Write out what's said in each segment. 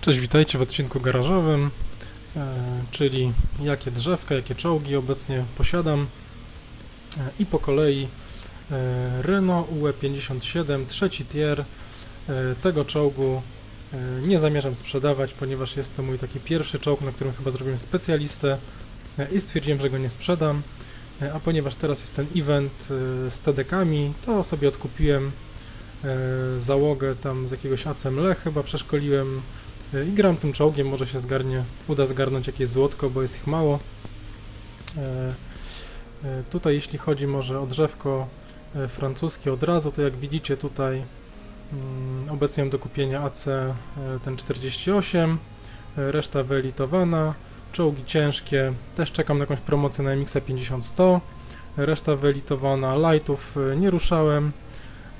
Cześć, witajcie w odcinku garażowym, e, czyli jakie drzewka, jakie czołgi obecnie posiadam e, i po kolei e, Renault UE57 trzeci tier. Tego czołgu nie zamierzam sprzedawać, ponieważ jest to mój taki pierwszy czołg, na którym chyba zrobiłem specjalistę i stwierdziłem, że go nie sprzedam. A ponieważ teraz jest ten event z TDK-ami, to sobie odkupiłem załogę tam z jakiegoś ACML chyba przeszkoliłem i gram tym czołgiem, może się zgarnie, uda zgarnąć jakieś złotko, bo jest ich mało. E, e, Tutaj jeśli chodzi może o drzewko e, francuskie od razu, to jak widzicie tutaj mm, obecnie mam do kupienia AC e, ten 48, e, reszta wyelitowana, czołgi ciężkie, też czekam na jakąś promocję na MX 50-100, reszta wyelitowana, lightów e, nie ruszałem,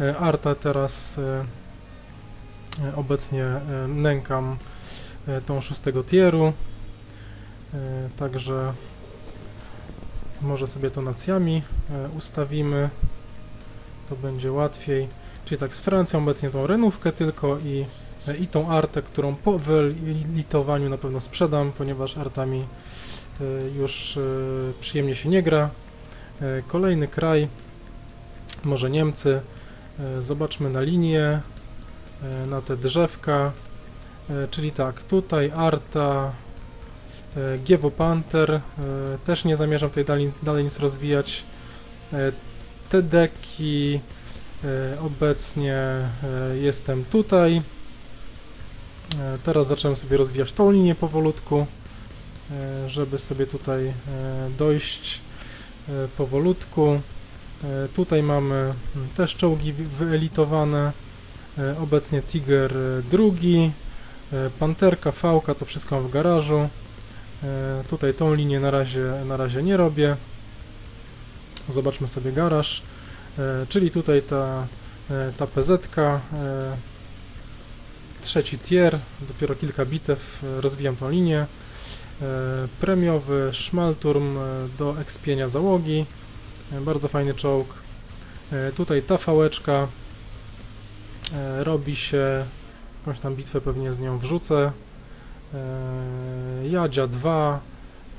E, Arta teraz e, e, obecnie e, nękam e, tą szóstego tieru, e, także może sobie to nacjami e, ustawimy, to będzie łatwiej. Czyli tak z Francją obecnie tą renówkę tylko i, e, i tą artę, którą po wyelitowaniu na pewno sprzedam, ponieważ artami e, już e, przyjemnie się nie gra. E, Kolejny kraj, może Niemcy, E, Zobaczmy na linię, e, na te drzewka, E, czyli tak, tutaj Arta, e, Giewo Panther, e, też nie zamierzam tutaj dalej, dalej nic rozwijać. E, Te deki, e, obecnie e, jestem tutaj. E, Teraz zacząłem sobie rozwijać tą linię powolutku, e, żeby sobie tutaj e, dojść e, powolutku. E, Tutaj mamy mm, też czołgi wyelitowane. E, Obecnie Tiger e, drugi, e, Panterka, Fałka, to wszystko mam w garażu. Tutaj tą linię na razie, na razie nie robię. Zobaczmy sobie garaż. Czyli tutaj ta, ta PZ, trzeci tier, dopiero kilka bitew, rozwijam tą linię. Premiowy Szmalturm do ekspienia załogi. Bardzo fajny czołg. Tutaj ta fałeczka. E, Robi się. Jakąś tam bitwę pewnie z nią wrzucę. E, Jadzia 2.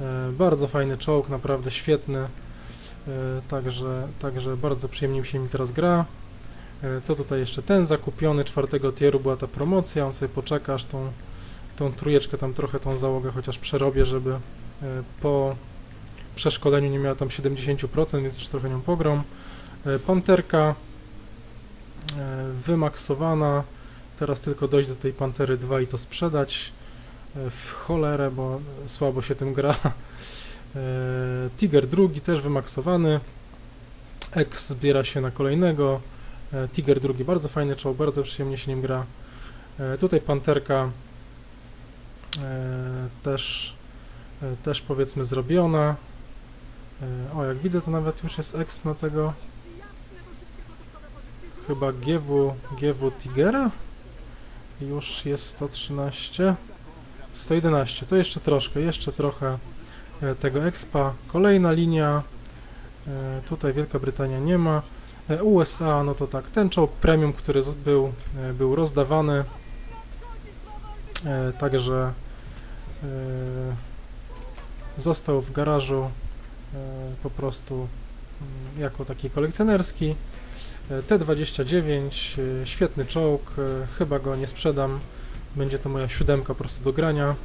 E, Bardzo fajny czołg, naprawdę świetny. Także, także bardzo przyjemnie się mi teraz gra. Co tutaj jeszcze? Ten zakupiony czwartego tieru była ta promocja. On sobie poczeka, aż tą, tą trójeczkę tam trochę tą załogę chociaż przerobię, żeby po przeszkoleniu nie miała tam 70%, więc już trochę nią pogrom. Panterka wymaksowana. Teraz tylko dojść do tej Pantery 2 i to sprzedać e, w cholerę, bo słabo się tym gra. E, Tiger drugi też wymaksowany. X zbiera się na kolejnego. E, Tiger drugi bardzo fajny czołg, bardzo przyjemnie się nim gra. E, Tutaj Panterka e, też, e, też powiedzmy zrobiona. E, O, jak widzę, to nawet już jest exp na tego chyba GW, GW Tigera. Już jest 113. 111, to jeszcze troszkę, jeszcze trochę e, tego expa. Kolejna linia. E, Tutaj Wielka Brytania nie ma. E, USA, no to tak, ten czołg premium, który był, był rozdawany. Także został w garażu po prostu mm, jako taki kolekcjonerski. E, T29, e, świetny czołg, e, chyba go nie sprzedam. Będzie to moja siódemka po prostu do grania.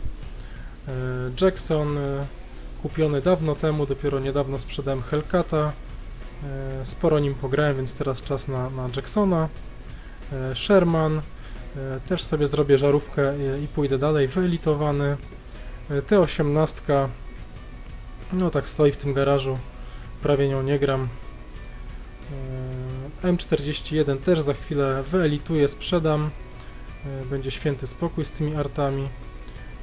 E, Jackson, kupiony dawno temu, dopiero niedawno sprzedałem Hellcata. Sporo nim pograłem, więc teraz czas na, na Jacksona. Sherman, też sobie zrobię żarówkę i pójdę dalej, wyelitowany. E, T18, no tak stoi w tym garażu, prawie nią nie gram. E, M41 też za chwilę wyelituję, sprzedam. E, Będzie święty spokój z tymi artami.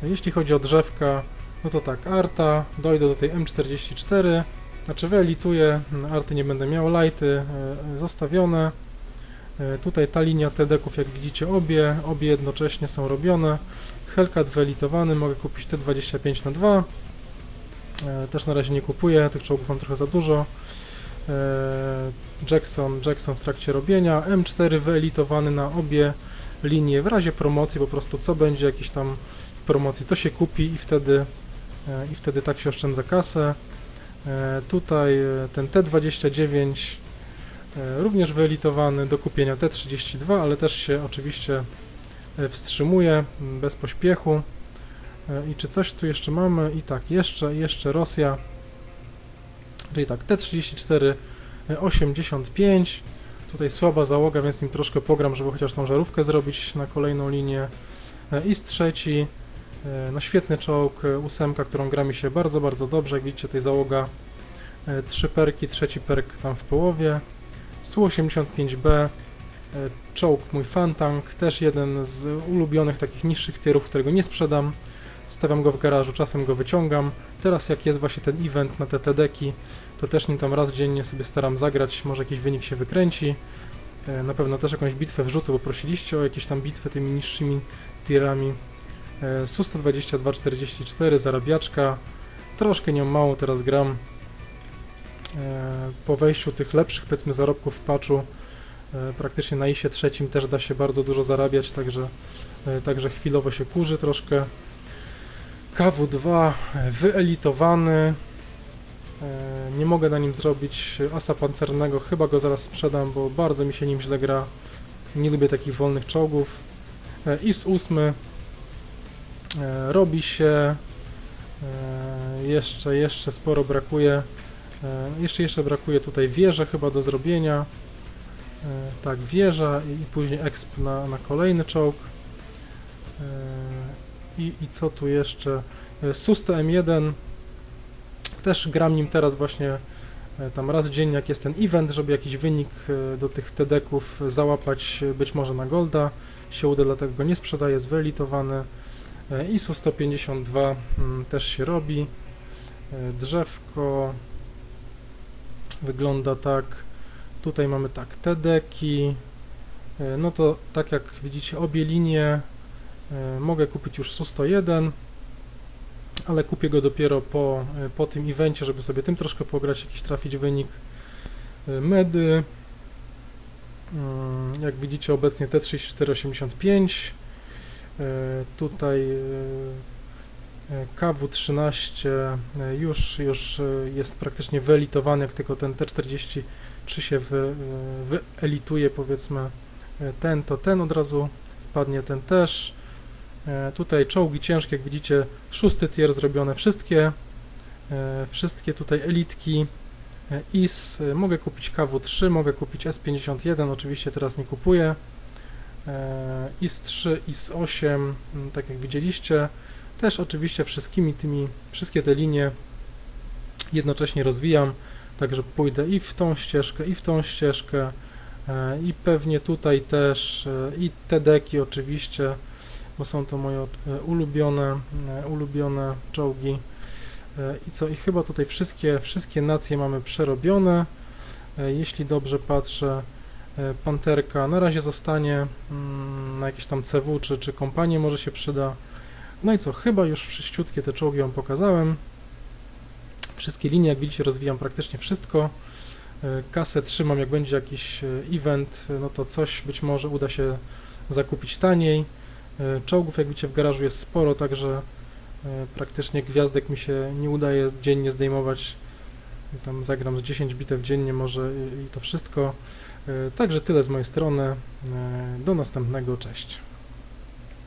E, Jeśli chodzi o drzewka, no to tak, arta, dojdę do tej M44, znaczy wyelituję, arty nie będę miał, lighty e, zostawione. Tutaj ta linia TD-ków, jak widzicie, obie, obie jednocześnie są robione. Hellcat wyelitowany, mogę kupić T25 na 2. E, Też na razie nie kupuję, tych czołgów mam trochę za dużo. Jackson, Jackson w trakcie robienia. M4 wyelitowany na obie linię w razie promocji, po prostu co będzie jakiś tam w promocji, to się kupi i wtedy, e, i wtedy tak się oszczędza kasę. E, Tutaj e, ten T29 e, również wyelit,owany do kupienia T32, ale też się oczywiście wstrzymuje m, bez pośpiechu. I czy coś tu jeszcze mamy? I tak, jeszcze, jeszcze Rosja. Czyli tak, T34 e, 85. Tutaj słaba załoga, więc nim troszkę pogram, żeby chociaż tą żarówkę zrobić na kolejną linię. E, I z trzeci, e, no świetny czołg, e, ósemka, którą gra mi się bardzo, bardzo dobrze. Jak widzicie, tutaj załoga trzy perki, trzeci perk tam w połowie. Su-85B, e, czołg mój Fantank, też jeden z ulubionych takich niższych tierów, którego nie sprzedam. Stawiam go w garażu, czasem go wyciągam. Teraz jak jest właśnie ten event na te TD-ki, to też nim tam raz dziennie sobie staram zagrać, może jakiś wynik się wykręci. E, Na pewno też jakąś bitwę wrzucę, bo prosiliście o jakieś tam bitwy tymi niższymi tierami. E, Su-122-44, zarabiaczka. Troszkę nią mało teraz gram. E, Po wejściu tych lepszych, powiedzmy, zarobków w patchu, praktycznie na ISie trzecim też da się bardzo dużo zarabiać, także, także chwilowo się kurzy troszkę. KW2 e, wyelitowany. E, Nie mogę na nim zrobić asa pancernego, chyba go zaraz sprzedam, bo bardzo mi się nim źle gra. Nie lubię takich wolnych czołgów. E, IS 8 e, robi się. Jeszcze, jeszcze sporo brakuje. Jeszcze, jeszcze brakuje tutaj wieże chyba do zrobienia. Tak, wieża i później exp na, na kolejny czołg. I, I co tu jeszcze? E, Suste M1 też gram nim teraz właśnie e, tam raz dziennie, jak jest ten event, żeby jakiś wynik e, do tych TD-ków załapać, być może na Golda się uda, dlatego go nie sprzedaję, jest wyelitowany. E, ISU 152 mm, też się robi. Drzewko wygląda tak. Tutaj mamy tak TD-ki. No to tak jak widzicie obie linie mogę kupić już SU-101 ale kupię go dopiero po, e, po tym evencie, żeby sobie tym troszkę pograć, jakiś trafić wynik. E, Medy, mm, jak widzicie obecnie T3485, E, tutaj e, e, KW13 e, już, już e, jest praktycznie wyelitowany, jak tylko ten T43 się wy, e, wyelituje powiedzmy e, ten, to ten od razu wpadnie, ten też. E, Tutaj czołgi ciężkie, jak widzicie, szósty tier zrobione, wszystkie, e, wszystkie tutaj elitki. E, IS, mogę kupić KW3, mogę kupić S51, oczywiście teraz nie kupuję. E, IS-3, IS-8, mm, tak jak widzieliście, też oczywiście wszystkimi tymi, wszystkie te linie jednocześnie rozwijam, także pójdę i w tą ścieżkę, i w tą ścieżkę, i pewnie tutaj też, i te deki oczywiście, bo są to moje e, ulubione, e, ulubione czołgi. E, I co? I chyba tutaj wszystkie, wszystkie nacje mamy przerobione. Jeśli dobrze patrzę, Panterka na razie zostanie mm, na jakieś tam CW czy, czy kompanię może się przyda. No i co? Chyba już wszyściutkie te czołgi Wam pokazałem. Wszystkie linie, jak widzicie, rozwijam praktycznie wszystko. Kasę trzymam, jak będzie jakiś event, no to coś być może uda się zakupić taniej. E, Czołgów, jak widzicie, w garażu jest sporo, także e, praktycznie gwiazdek mi się nie udaje dziennie zdejmować. Tam zagram z 10 bitew dziennie może i- to wszystko. E, Także tyle z mojej strony. Do następnego, cześć.